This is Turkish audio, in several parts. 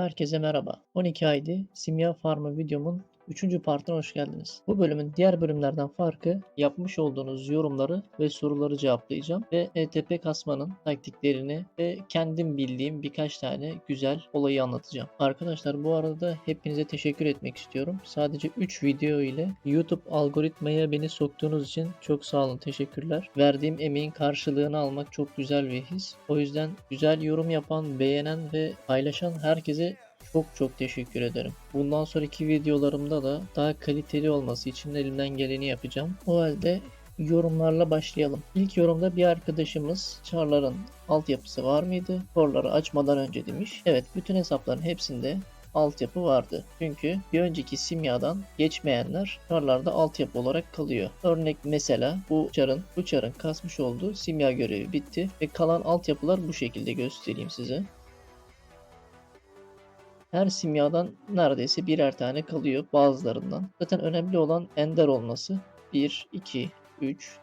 Herkese merhaba. 12 ID Simya Farmı videomun 3. partına hoş geldiniz. Bu bölümün diğer bölümlerden farkı yapmış olduğunuz yorumları ve soruları cevaplayacağım ve ETP kasmanın taktiklerini ve kendim bildiğim birkaç tane güzel olayı anlatacağım. Arkadaşlar bu arada hepinize teşekkür etmek istiyorum. Sadece 3 video ile YouTube algoritmaya beni soktuğunuz için çok sağ olun. Teşekkürler. Verdiğim emeğin karşılığını almak çok güzel bir his. O yüzden güzel yorum yapan, beğenen ve paylaşan herkese çok çok teşekkür ederim. Bundan sonraki videolarımda da daha kaliteli olması için elimden geleni yapacağım. O halde yorumlarla başlayalım. İlk yorumda bir arkadaşımız Char'ların altyapısı var mıydı? Korları açmadan önce demiş. Evet bütün hesapların hepsinde altyapı vardı. Çünkü bir önceki simyadan geçmeyenler çarlarda altyapı olarak kalıyor. Örnek mesela bu çarın bu çarın kasmış olduğu simya görevi bitti ve kalan altyapılar bu şekilde göstereyim size. Her simyadan neredeyse birer tane kalıyor bazılarından. Zaten önemli olan ender olması. 1, 2, 3,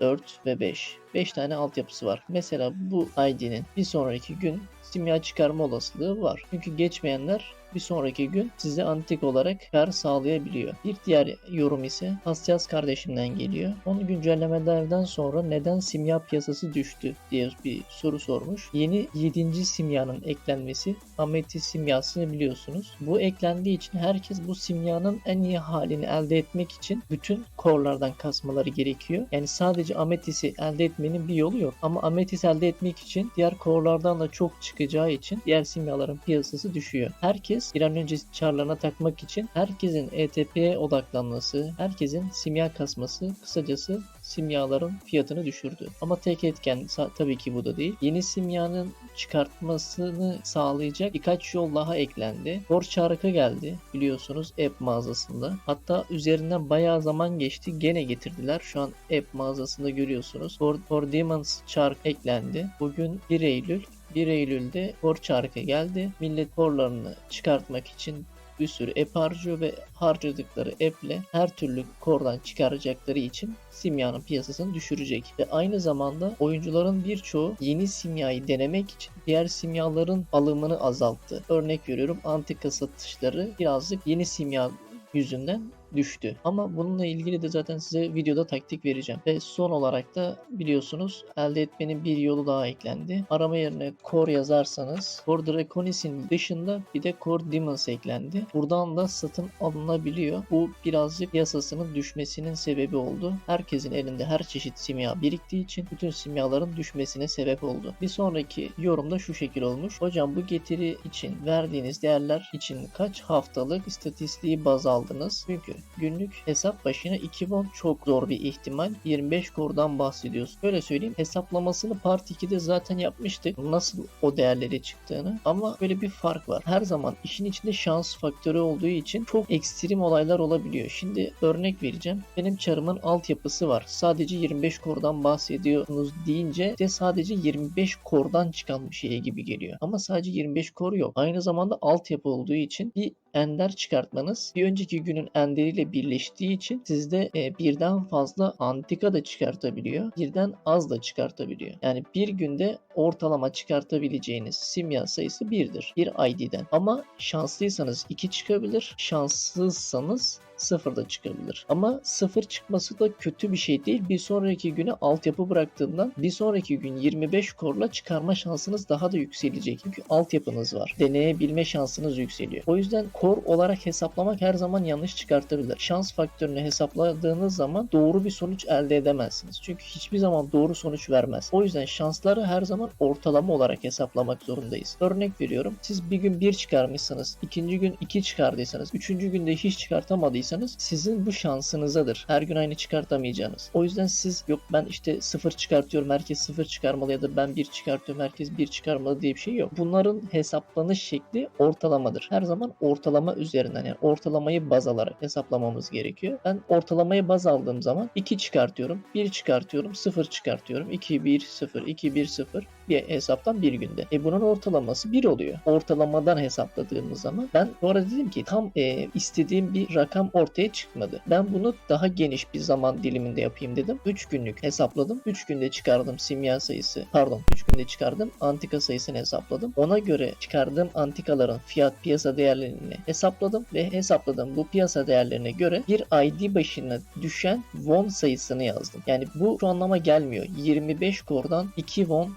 4 ve 5. 5 tane altyapısı var. Mesela bu ID'nin bir sonraki gün simya çıkarma olasılığı var. Çünkü geçmeyenler bir sonraki gün size antik olarak kar sağlayabiliyor. Bir diğer yorum ise Asyas kardeşimden geliyor. Onun güncellemelerden sonra neden simya piyasası düştü diye bir soru sormuş. Yeni 7. simyanın eklenmesi ametist simyasını biliyorsunuz. Bu eklendiği için herkes bu simyanın en iyi halini elde etmek için bütün korlardan kasmaları gerekiyor. Yani sadece ametisi elde etmenin bir yolu yok. Ama ametis elde etmek için diğer korlardan da çok çıkacağı için diğer simyaların piyasası düşüyor. Herkes bir an önce çarlarına takmak için herkesin ETP'ye odaklanması, herkesin simya kasması, kısacası simyaların fiyatını düşürdü. Ama tek etken tabii ki bu da değil. Yeni simyanın çıkartmasını sağlayacak birkaç yol daha eklendi. Kor çarkı geldi biliyorsunuz app mağazasında. Hatta üzerinden bayağı zaman geçti. Gene getirdiler. Şu an app mağazasında görüyorsunuz. For, For Demons çark eklendi. Bugün 1 Eylül 1 Eylül'de kor çarkı geldi. Millet korlarını çıkartmak için bir sürü app harcıyor ve harcadıkları app'le her türlü kordan çıkaracakları için simyanın piyasasını düşürecek. Ve aynı zamanda oyuncuların birçoğu yeni simyayı denemek için diğer simyaların alımını azalttı. Örnek veriyorum antika satışları birazcık yeni simya yüzünden düştü. Ama bununla ilgili de zaten size videoda taktik vereceğim. Ve son olarak da biliyorsunuz elde etmenin bir yolu daha eklendi. Arama yerine Core yazarsanız Core Draconis'in dışında bir de Core Demons eklendi. Buradan da satın alınabiliyor. Bu birazcık piyasasının düşmesinin sebebi oldu. Herkesin elinde her çeşit simya biriktiği için bütün simyaların düşmesine sebep oldu. Bir sonraki yorumda şu şekil olmuş. Hocam bu getiri için verdiğiniz değerler için kaç haftalık istatistiği baz aldınız? Çünkü günlük hesap başına 2 won çok zor bir ihtimal. 25 kordan bahsediyoruz. Böyle söyleyeyim hesaplamasını part 2'de zaten yapmıştık. Nasıl o değerleri çıktığını. Ama böyle bir fark var. Her zaman işin içinde şans faktörü olduğu için çok ekstrem olaylar olabiliyor. Şimdi örnek vereceğim. Benim çarımın altyapısı var. Sadece 25 kordan bahsediyorsunuz deyince de sadece 25 kordan çıkan bir şeye gibi geliyor. Ama sadece 25 kor yok. Aynı zamanda altyapı olduğu için bir ender çıkartmanız bir önceki günün enderiyle birleştiği için sizde e, birden fazla antika da çıkartabiliyor. Birden az da çıkartabiliyor. Yani bir günde ortalama çıkartabileceğiniz simya sayısı birdir. Bir ID'den. Ama şanslıysanız 2 çıkabilir. Şanssızsanız sıfır da çıkabilir. Ama sıfır çıkması da kötü bir şey değil. Bir sonraki güne altyapı bıraktığından bir sonraki gün 25 korla çıkarma şansınız daha da yükselecek. Çünkü altyapınız var. Deneyebilme şansınız yükseliyor. O yüzden kor olarak hesaplamak her zaman yanlış çıkartabilir. Şans faktörünü hesapladığınız zaman doğru bir sonuç elde edemezsiniz. Çünkü hiçbir zaman doğru sonuç vermez. O yüzden şansları her zaman ortalama olarak hesaplamak zorundayız. Örnek veriyorum. Siz bir gün 1 çıkarmışsınız. ikinci gün 2 çıkardıysanız. Üçüncü günde hiç çıkartamadıysanız sizin bu şansınızadır. Her gün aynı çıkartamayacağınız. O yüzden siz yok ben işte 0 çıkartıyorum herkes 0 çıkarmalı ya da ben 1 çıkartıyorum herkes 1 çıkarmalı diye bir şey yok. Bunların hesaplanış şekli ortalamadır. Her zaman ortalama üzerinden yani ortalamayı baz alarak hesaplamamız gerekiyor. Ben ortalamayı baz aldığım zaman 2 çıkartıyorum, 1 çıkartıyorum, 0 çıkartıyorum, 2 1 0 2 1 0 Bir hesaptan bir günde. E bunun ortalaması 1 oluyor. Ortalamadan hesapladığımız zaman ben arada dedim ki tam e, istediğim bir rakam ortaya çıkmadı. Ben bunu daha geniş bir zaman diliminde yapayım dedim. 3 günlük hesapladım. 3 günde çıkardım simya sayısı. Pardon 3 günde çıkardım. Antika sayısını hesapladım. Ona göre çıkardığım antikaların fiyat piyasa değerlerini hesapladım ve hesapladığım bu piyasa değerlerine göre bir ID başına düşen won sayısını yazdım. Yani bu şu anlama gelmiyor. 25 kordan 2 won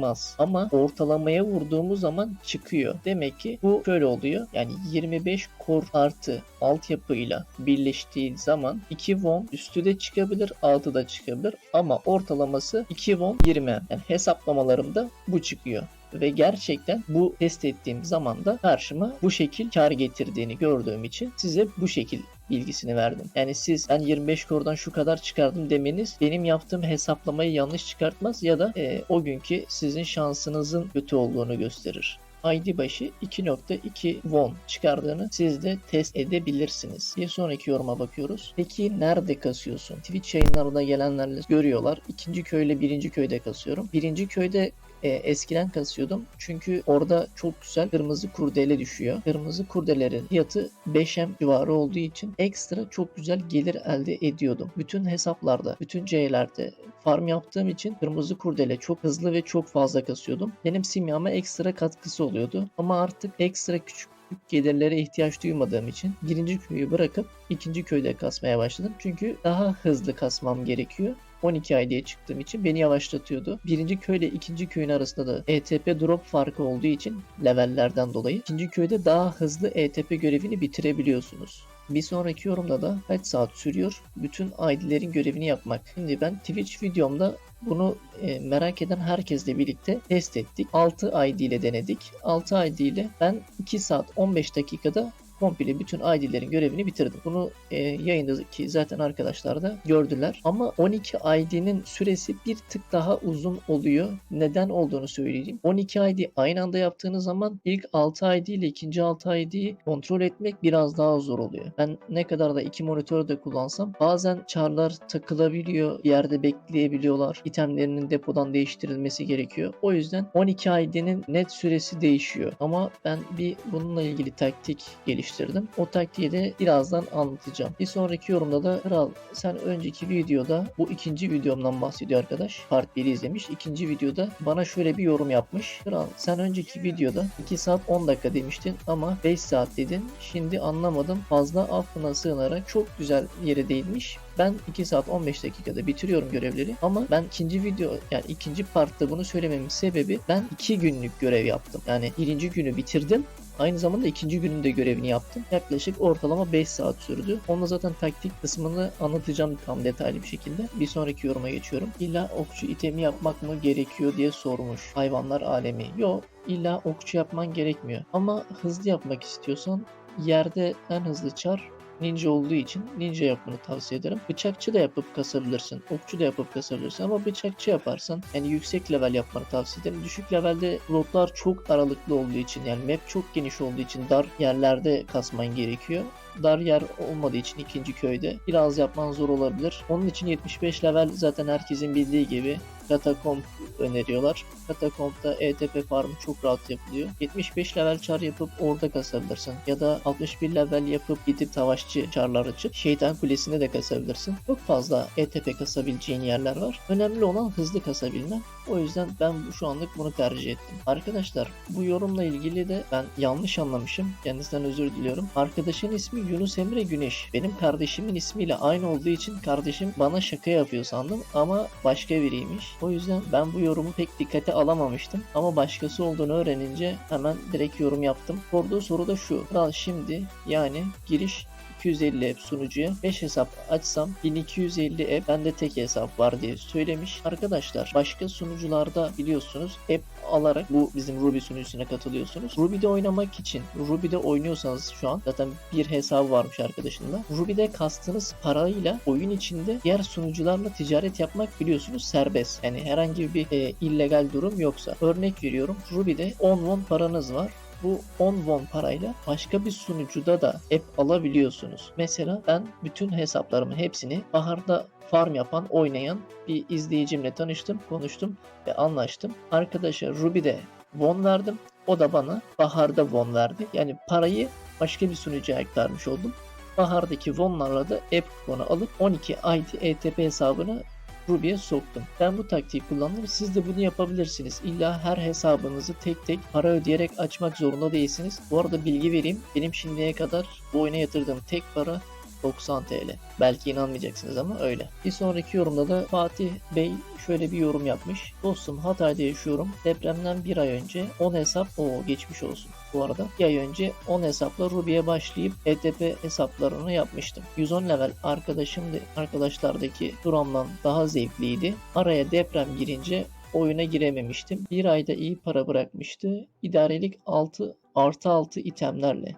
çıkmaz. Ama ortalamaya vurduğumuz zaman çıkıyor. Demek ki bu şöyle oluyor. Yani 25 kor artı altyapıyla birleştiği zaman 2 won üstü de çıkabilir, altı da çıkabilir. Ama ortalaması 2 won 20. Yani hesaplamalarımda bu çıkıyor ve gerçekten bu test ettiğim zaman da karşıma bu şekil kar getirdiğini gördüğüm için size bu şekil bilgisini verdim. Yani siz ben 25 kordan şu kadar çıkardım demeniz benim yaptığım hesaplamayı yanlış çıkartmaz ya da e, o günkü sizin şansınızın kötü olduğunu gösterir. ID başı 2.2 won çıkardığını siz de test edebilirsiniz. Bir sonraki yoruma bakıyoruz. Peki nerede kasıyorsun? Twitch yayınlarına gelenlerle görüyorlar. İkinci köyle birinci köyde kasıyorum. Birinci köyde e, eskiden kasıyordum. Çünkü orada çok güzel kırmızı kurdele düşüyor. Kırmızı kurdelerin fiyatı 5M civarı olduğu için ekstra çok güzel gelir elde ediyordum. Bütün hesaplarda, bütün C'lerde farm yaptığım için kırmızı kurdele çok hızlı ve çok fazla kasıyordum. Benim simyama ekstra katkısı oluyordu. Ama artık ekstra küçük gelirlere ihtiyaç duymadığım için birinci köyü bırakıp ikinci köyde kasmaya başladım. Çünkü daha hızlı kasmam gerekiyor. 12 ay diye çıktığım için beni yavaşlatıyordu. Birinci köyle ikinci köyün arasında da ETP drop farkı olduğu için levellerden dolayı ikinci köyde daha hızlı ETP görevini bitirebiliyorsunuz. Bir sonraki yorumda da kaç saat sürüyor bütün ID'lerin görevini yapmak. Şimdi ben Twitch videomda bunu e, merak eden herkesle birlikte test ettik. 6 ID ile denedik. 6 ID ile ben 2 saat 15 dakikada komple bütün ID'lerin görevini bitirdim. Bunu e, yayındaki zaten arkadaşlar da gördüler. Ama 12 ID'nin süresi bir tık daha uzun oluyor. Neden olduğunu söyleyeyim. 12 ID aynı anda yaptığınız zaman ilk 6 ID ile ikinci 6 ID'yi kontrol etmek biraz daha zor oluyor. Ben ne kadar da iki monitörü de kullansam bazen çarlar takılabiliyor, yerde bekleyebiliyorlar. İtemlerinin depodan değiştirilmesi gerekiyor. O yüzden 12 ID'nin net süresi değişiyor. Ama ben bir bununla ilgili taktik geliştirdim geliştirdim. O taktiği de birazdan anlatacağım. Bir sonraki yorumda da Kral sen önceki videoda bu ikinci videomdan bahsediyor arkadaş. Part 1'i izlemiş. İkinci videoda bana şöyle bir yorum yapmış. Kral sen önceki videoda 2 saat 10 dakika demiştin ama 5 saat dedin. Şimdi anlamadım. Fazla affına sığınarak çok güzel yere değinmiş. Ben 2 saat 15 dakikada bitiriyorum görevleri ama ben ikinci video yani ikinci partta bunu söylememin sebebi ben 2 günlük görev yaptım. Yani birinci günü bitirdim Aynı zamanda ikinci günün de görevini yaptım. Yaklaşık ortalama 5 saat sürdü. Onunla zaten taktik kısmını anlatacağım tam detaylı bir şekilde. Bir sonraki yoruma geçiyorum. İlla okçu itemi yapmak mı gerekiyor diye sormuş. Hayvanlar alemi. Yok illa okçu yapman gerekmiyor. Ama hızlı yapmak istiyorsan yerde en hızlı çar ninja olduğu için ninja yapmanı tavsiye ederim. Bıçakçı da yapıp kasabilirsin. Okçu da yapıp kasabilirsin ama bıçakçı yaparsan yani yüksek level yapmanı tavsiye ederim. Düşük levelde rotlar çok aralıklı olduğu için yani map çok geniş olduğu için dar yerlerde kasman gerekiyor dar yer olmadığı için ikinci köyde biraz yapman zor olabilir. Onun için 75 level zaten herkesin bildiği gibi Katakomb öneriyorlar. Katakomb'da ETP farmı çok rahat yapılıyor. 75 level çar yapıp orada kasabilirsin. Ya da 61 level yapıp gidip savaşçı çarlar açıp şeytan kulesinde de kasabilirsin. Çok fazla ETP kasabileceğin yerler var. Önemli olan hızlı kasabilmen. O yüzden ben şu anlık bunu tercih ettim. Arkadaşlar bu yorumla ilgili de ben yanlış anlamışım. Kendisinden özür diliyorum. Arkadaşın ismi Yunus Emre Güneş. Benim kardeşimin ismiyle aynı olduğu için kardeşim bana şaka yapıyor sandım ama başka biriymiş. O yüzden ben bu yorumu pek dikkate alamamıştım. Ama başkası olduğunu öğrenince hemen direkt yorum yaptım. Sorduğu soru da şu. Kral şimdi yani giriş 250 app sunucuya 5 hesap açsam 1250 app bende tek hesap var diye söylemiş. Arkadaşlar başka sunucularda biliyorsunuz app alarak bu bizim Ruby sunucusuna katılıyorsunuz. Ruby'de oynamak için Ruby'de oynuyorsanız şu an zaten bir hesabı varmış arkadaşınla. Ruby'de kastınız parayla oyun içinde diğer sunucularla ticaret yapmak biliyorsunuz serbest. Yani herhangi bir e, illegal durum yoksa. Örnek veriyorum Ruby'de 10 won paranız var Bu 10 won parayla başka bir sunucuda da app alabiliyorsunuz. Mesela ben bütün hesaplarımın hepsini baharda farm yapan, oynayan bir izleyicimle tanıştım, konuştum ve anlaştım. Arkadaşa Ruby'de won verdim. O da bana baharda won verdi. Yani parayı başka bir sunucuya aktarmış oldum. Bahardaki wonlarla da app kuponu alıp 12 ID ETP hesabını Ruby'ye soktum. Ben bu taktiği kullandım. Siz de bunu yapabilirsiniz. İlla her hesabınızı tek tek para ödeyerek açmak zorunda değilsiniz. Bu arada bilgi vereyim. Benim şimdiye kadar bu oyuna yatırdığım tek para 90 TL. Belki inanmayacaksınız ama öyle. Bir sonraki yorumda da Fatih Bey şöyle bir yorum yapmış. Dostum Hatay'da yaşıyorum. Depremden bir ay önce 10 hesap o geçmiş olsun. Bu arada bir ay önce 10 hesapla Ruby'ye başlayıp ETP hesaplarını yapmıştım. 110 level arkadaşım arkadaşlardaki duramdan daha zevkliydi. Araya deprem girince oyuna girememiştim. Bir ayda iyi para bırakmıştı. İdarelik 6 artı 6 itemlerle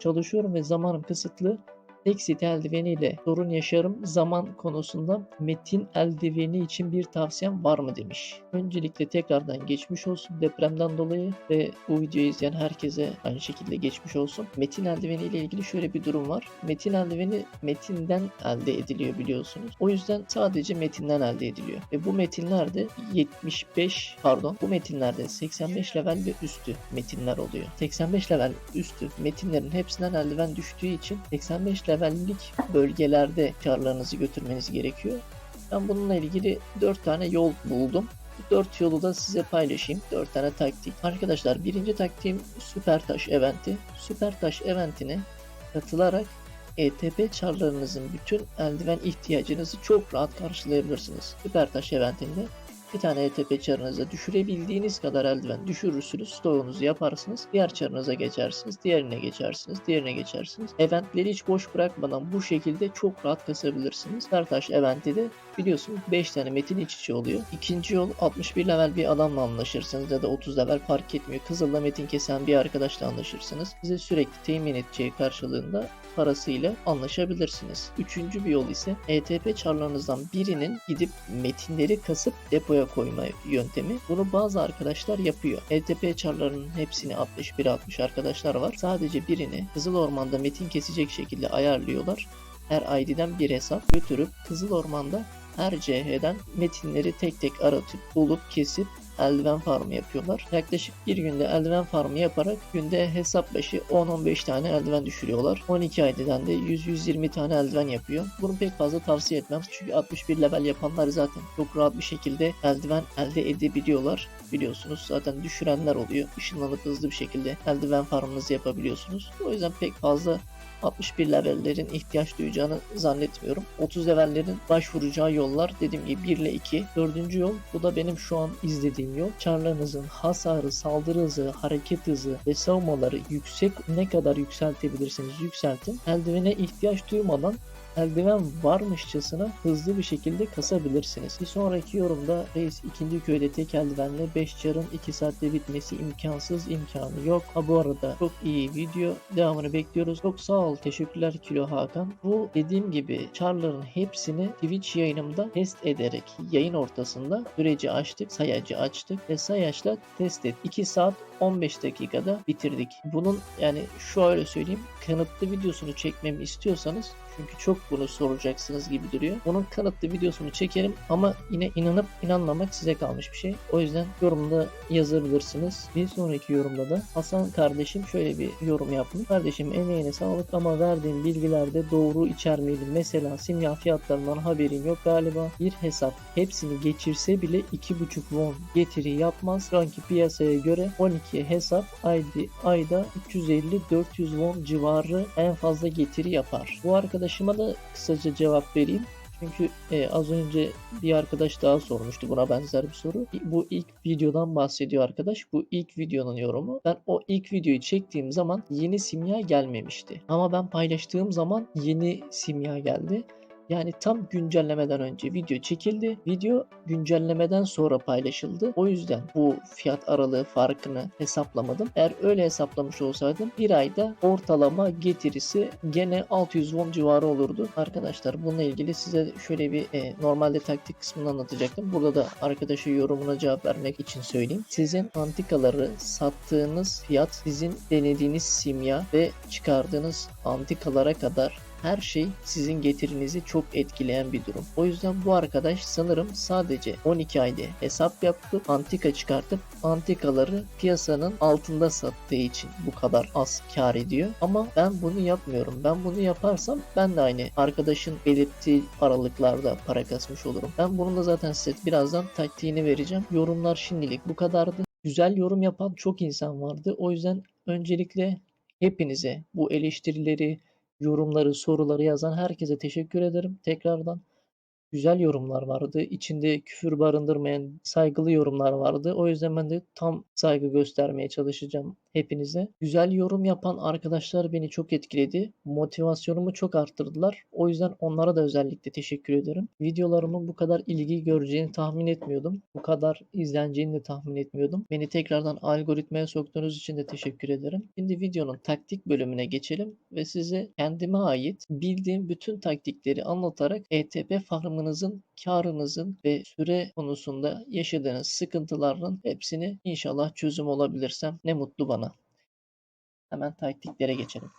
çalışıyorum ve zamanım kısıtlı. Exit eldiveniyle sorun yaşarım. Zaman konusunda metin eldiveni için bir tavsiyem var mı demiş. Öncelikle tekrardan geçmiş olsun depremden dolayı ve bu videoyu izleyen herkese aynı şekilde geçmiş olsun. Metin eldiveni ile ilgili şöyle bir durum var. Metin eldiveni metinden elde ediliyor biliyorsunuz. O yüzden sadece metinden elde ediliyor. Ve bu metinlerde 75 pardon bu metinlerde 85 level ve üstü metinler oluyor. 85 level üstü metinlerin hepsinden eldiven düştüğü için 85 levellik bölgelerde karlarınızı götürmeniz gerekiyor. Ben bununla ilgili 4 tane yol buldum. Bu 4 yolu da size paylaşayım. 4 tane taktik. Arkadaşlar birinci taktiğim Süper Taş Eventi. Süper Taş Eventine katılarak ETP çarlarınızın bütün eldiven ihtiyacınızı çok rahat karşılayabilirsiniz. Süper Taş Eventinde bir tane ETP çarınıza düşürebildiğiniz kadar eldiven düşürürsünüz. Stoğunuzu yaparsınız. Diğer çarınıza geçersiniz. Diğerine geçersiniz. Diğerine geçersiniz. Eventleri hiç boş bırakmadan bu şekilde çok rahat kasabilirsiniz. Sertaş eventi de biliyorsunuz 5 tane metin iç içe oluyor. İkinci yol 61 level bir adamla anlaşırsınız ya da 30 level fark etmiyor. Kızıl'da metin kesen bir arkadaşla anlaşırsınız. Size sürekli temin edeceği karşılığında parasıyla anlaşabilirsiniz. Üçüncü bir yol ise ETP çarlarınızdan birinin gidip metinleri kasıp depoya koyma yöntemi. Bunu bazı arkadaşlar yapıyor. ETP çarlarının hepsini 61-60 arkadaşlar var. Sadece birini Kızıl Orman'da metin kesecek şekilde ayarlıyorlar. Her ID'den bir hesap götürüp Kızıl Orman'da her CH'den metinleri tek tek aratıp bulup kesip eldiven farmı yapıyorlar. Yaklaşık bir günde eldiven farmı yaparak günde hesap başı 10-15 tane eldiven düşürüyorlar. 12 aydan de 100-120 tane eldiven yapıyor. Bunu pek fazla tavsiye etmem. Çünkü 61 level yapanlar zaten çok rahat bir şekilde eldiven elde edebiliyorlar. Biliyorsunuz zaten düşürenler oluyor. Işınlanıp hızlı bir şekilde eldiven farmınızı yapabiliyorsunuz. O yüzden pek fazla 61 levellerin ihtiyaç duyacağını zannetmiyorum. 30 levellerin başvuracağı yollar dediğim gibi 1 ile 2. Dördüncü yol bu da benim şu an izlediğim yol. Çarlarınızın hasarı, saldırı hızı, hareket hızı ve savunmaları yüksek ne kadar yükseltebilirsiniz yükseltin. Eldivene ihtiyaç duymadan eldiven varmışçasına hızlı bir şekilde kasabilirsiniz. Bir sonraki yorumda reis ikinci köyde tek eldivenle 5 çarın 2 saatte bitmesi imkansız imkanı yok. Ha bu arada çok iyi video devamını bekliyoruz. Çok sağ ol teşekkürler Kilo Hakan. Bu dediğim gibi çarların hepsini Twitch yayınımda test ederek yayın ortasında süreci açtık, sayacı açtık ve sayaçla test et. 2 saat 15 dakikada bitirdik. Bunun yani şöyle söyleyeyim kanıtlı videosunu çekmemi istiyorsanız çünkü çok bunu soracaksınız gibi duruyor. Bunun kanıtlı videosunu çekerim ama yine inanıp inanmamak size kalmış bir şey. O yüzden yorumda yazabilirsiniz. Bir sonraki yorumda da Hasan kardeşim şöyle bir yorum yapmış. Kardeşim emeğine sağlık ama verdiğim bilgilerde doğru içermeydi. Mesela simya fiyatlarından haberin yok galiba. Bir hesap hepsini geçirse bile 2.5 won getiri yapmaz. Şu piyasaya göre 12 hesap ayda, ayda 350-400 won civarı en fazla getiri yapar. Bu arkadaşıma da kısaca cevap vereyim. Çünkü e, az önce bir arkadaş daha sormuştu buna benzer bir soru. Bu ilk videodan bahsediyor arkadaş. Bu ilk videonun yorumu. Ben o ilk videoyu çektiğim zaman yeni simya gelmemişti. Ama ben paylaştığım zaman yeni simya geldi. Yani tam güncellemeden önce video çekildi. Video güncellemeden sonra paylaşıldı. O yüzden bu fiyat aralığı farkını hesaplamadım. Eğer öyle hesaplamış olsaydım bir ayda ortalama getirisi gene 600 won civarı olurdu. Arkadaşlar bununla ilgili size şöyle bir e, normalde taktik kısmını anlatacaktım. Burada da arkadaşa yorumuna cevap vermek için söyleyeyim. Sizin antikaları sattığınız fiyat sizin denediğiniz simya ve çıkardığınız antikalara kadar her şey sizin getirinizi çok etkileyen bir durum. O yüzden bu arkadaş sanırım sadece 12 ayda hesap yaptı, antika çıkartıp antikaları piyasanın altında sattığı için bu kadar az kar ediyor. Ama ben bunu yapmıyorum. Ben bunu yaparsam ben de aynı arkadaşın belirttiği aralıklarda para kasmış olurum. Ben bunun da zaten size birazdan taktiğini vereceğim. Yorumlar şimdilik bu kadardı. Güzel yorum yapan çok insan vardı. O yüzden öncelikle hepinize bu eleştirileri, yorumları, soruları yazan herkese teşekkür ederim. Tekrardan güzel yorumlar vardı. İçinde küfür barındırmayan saygılı yorumlar vardı. O yüzden ben de tam saygı göstermeye çalışacağım hepinize. Güzel yorum yapan arkadaşlar beni çok etkiledi. Motivasyonumu çok arttırdılar. O yüzden onlara da özellikle teşekkür ederim. Videolarımın bu kadar ilgi göreceğini tahmin etmiyordum. Bu kadar izleneceğini de tahmin etmiyordum. Beni tekrardan algoritmaya soktuğunuz için de teşekkür ederim. Şimdi videonun taktik bölümüne geçelim ve size kendime ait bildiğim bütün taktikleri anlatarak ETP farmınızın, karınızın ve süre konusunda yaşadığınız sıkıntıların hepsini inşallah çözüm olabilirsem ne mutlu bana. Hemen taktiklere geçelim.